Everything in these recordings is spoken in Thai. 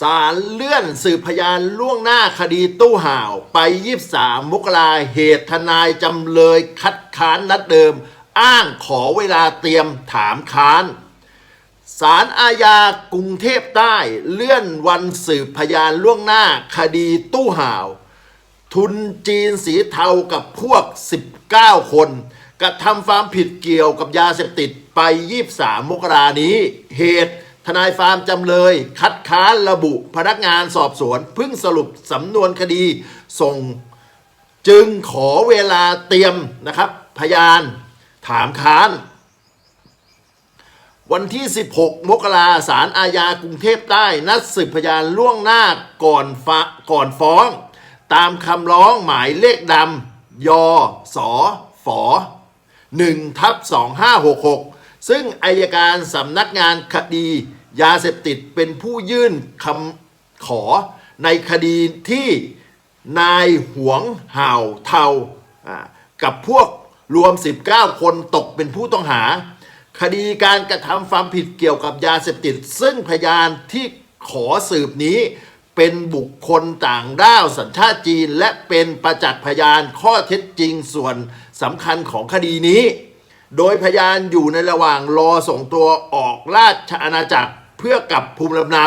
ศาลเลื่อนสืบพยานล่วงหน้าคดีตู้ห่าว ไป 23 มกราเหตุทนายจำเลยคัดค้านนัดเดิม อ้างขอเวลาเตรียมถามค้านศาลอาญากรุงเทพใต้เลื่อนวันสืบพยานล่วงหน้าคดีตู้ห่าว ทุนจีนสีเทากับพวก 19 คนกระทำความผิดเกี่ยวกับยาเสพติดไป 23 มกรานี้ เหตุทนายฟาร์มจำเลย คัด ค้านระบุพนักงานสอบสวนเพิ่งสรุปสำนวนคดีส่งจึงขอเวลาเตรียมนะครับ พยานถามค้าน วันที่ 16 มกราสารอาญากรุงเทพใต้ นัดสืบพยานล่วงหน้าก่อนฟ้าก่อนฟ้อง ตามคำร้องหมายเลขดำยสฝ1ทับ2566 ซึ่งอายการสำนักงานคดี ยาเสพติดเป็นผู้ยื่นคำขอในคดีที่นายหวงห่าวเทาอ่ากับพวกรวม 19 คนตกเป็นผู้ต้องหา คดีการกระทำความผิดเกี่ยวกับยาเสพติด ซึ่งพยานที่ขอสืบนี้เป็นบุคคลต่างด้าวสัญชาติจีน และเป็นประจักษ์พยานข้อเท็จจริงส่วนสำคัญของคดีนี้ โดยพยานอยู่ในระหว่างรอส่งตัวออกราชอาณาจักร เพื่อกลับภูมิลำเนา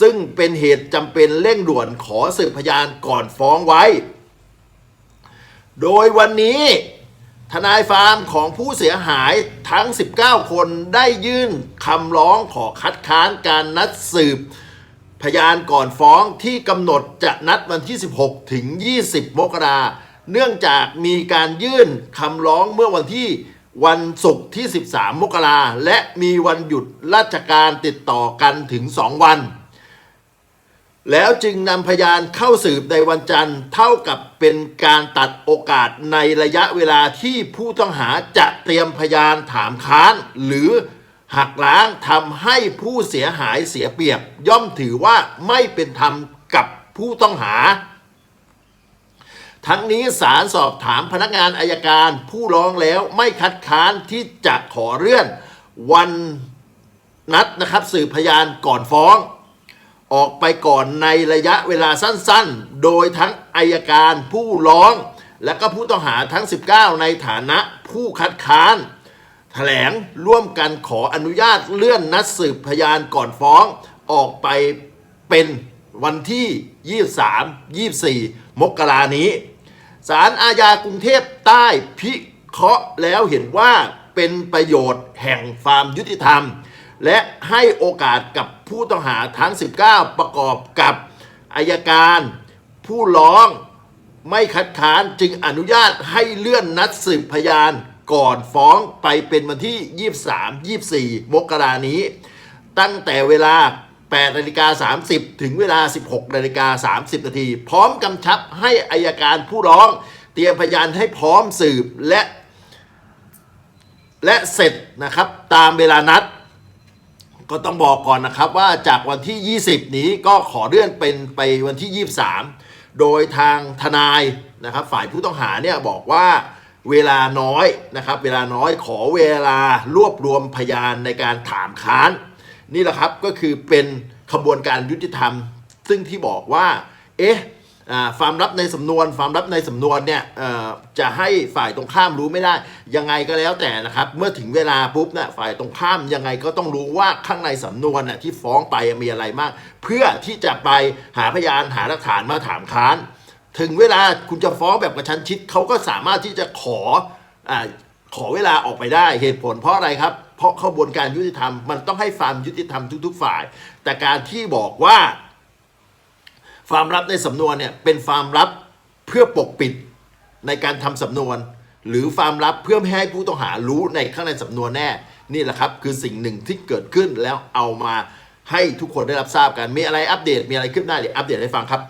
ซึ่งเป็นเหตุจำเป็นเร่งด่วนขอสืบพยานก่อนฟ้องไว้ โดยวันนี้ทนายฟาร์มของผู้เสียหายทั้ง 19 คนได้ยื่นคำร้องขอคัดค้านการนัดสืบ พยานก่อนฟ้องที่กำหนดจะนัดวันที่ 16 ถึง 20 มกราเนื่องจากมีการยื่นคำร้องเมื่อวันที่ วันศุกร์ที่ 13 มกราและมีวันหยุดราชการติดต่อกันถึง 2 วัน แล้วจึงนำพยานเข้าสืบในวันจันทร์เท่ากับเป็นการตัดโอกาสในระยะเวลาที่ผู้ต้องหาจะเตรียมพยานถามค้าน หรือหักล้างทำให้ผู้เสียหายเสียเปรียบ ย่อมถือว่าไม่เป็นธรรมกับผู้ต้องหา ทั้งนี้ศาลสอบถามพนักงานอายการผู้ร้องแล้วไม่คัดค้านที่จะขอเลื่อนวันนัดนะครับสืบพยานก่อนฟ้อง ออกไปก่อนในระยะเวลาสั้นๆ โดยทั้งอายการผู้ร้อง และก็ผู้ต้องหาทั้ง 19 ในฐานะผู้คัดค้านแถลงร่วมกันขออนุญาตเลื่อนนัดสืบพยานก่อนฟ้อง ออกไปเป็นวันที่ 23 24 มกรานี้ ศาลอาญากรุงเทพใต้พิเคราะห์แล้วเห็นว่าเป็นประโยชน์แห่งความยุติธรรม และให้โอกาสกับผู้ต้องหาทั้ง 19 ประกอบกับอายการ ผู้ร้องไม่คัดค้านจึงอนุญาตให้เลื่อนนัดสืบพยานก่อนฟ้องไปเป็นวันที่ 23 24 มกรานี้ ตั้งแต่เวลา 8นาฬิกา30 ถึงเวลา 16นาฬิกา30 นาที พร้อมกำชับให้อายการผู้ร้อง เตรียมพยานให้พร้อมสืบและ และเสร็จนะครับตามเวลานัด ก็ต้องบอกก่อนนะครับว่าจากวันที่ 20 นี้ก็ขอเลื่อนเป็นไปวันที่ 23 โดยทางทนายนะครับฝ่ายผู้ต้องหาเนี่ยบอกว่าเวลาน้อยนะครับ เวลาน้อยขอเวลารวบรวมพยานในการถามค้าน นี่แหละครับก็คือเป็นขบวนการยุติธรรม ซึ่งที่บอกว่าเอ๊ะความลับในสำนวนความลับในสำนวนเนี่ยจะให้ฝ่ายตรงข้ามรู้ไม่ได้ ยังไงก็แล้วแต่นะครับ เมื่อถึงเวลาปุ๊บเนี่ยฝ่ายตรงข้ามยังไงก็ต้องรู้ว่าข้างในสำนวนน่ะที่ฟ้องไปมีอะไรมาก เพื่อที่จะไปหาพยานหาหลักฐานมาถามค้าน ถึงเวลาคุณจะฟ้องแบบกระชั้นชิดเขาก็สามารถที่จะขออขอเวลาออกไปได้เหตุผลเพราะอะไรครับ เพราะขบวนการยุติธรรมมันต้องให้ความยุติธรรมทุก ๆ ฝ่าย แต่การที่บอกว่า ความลับในสำนวนเนี่ยเป็นความลับเพื่อปกปิดในการทำสำนวน หรือความลับเพื่อไม่ให้ผู้ต้องหารู้ในข้างในสำนวนแน่นี่แหละครับ คือสิ่งหนึ่งที่เกิดขึ้นแล้วเอามาให้ทุกคนได้รับทราบกันมีอะไรอัปเดตมีอะไรขึ้นหน้าเดี๋ยวอัปเดตให้ฟังครับ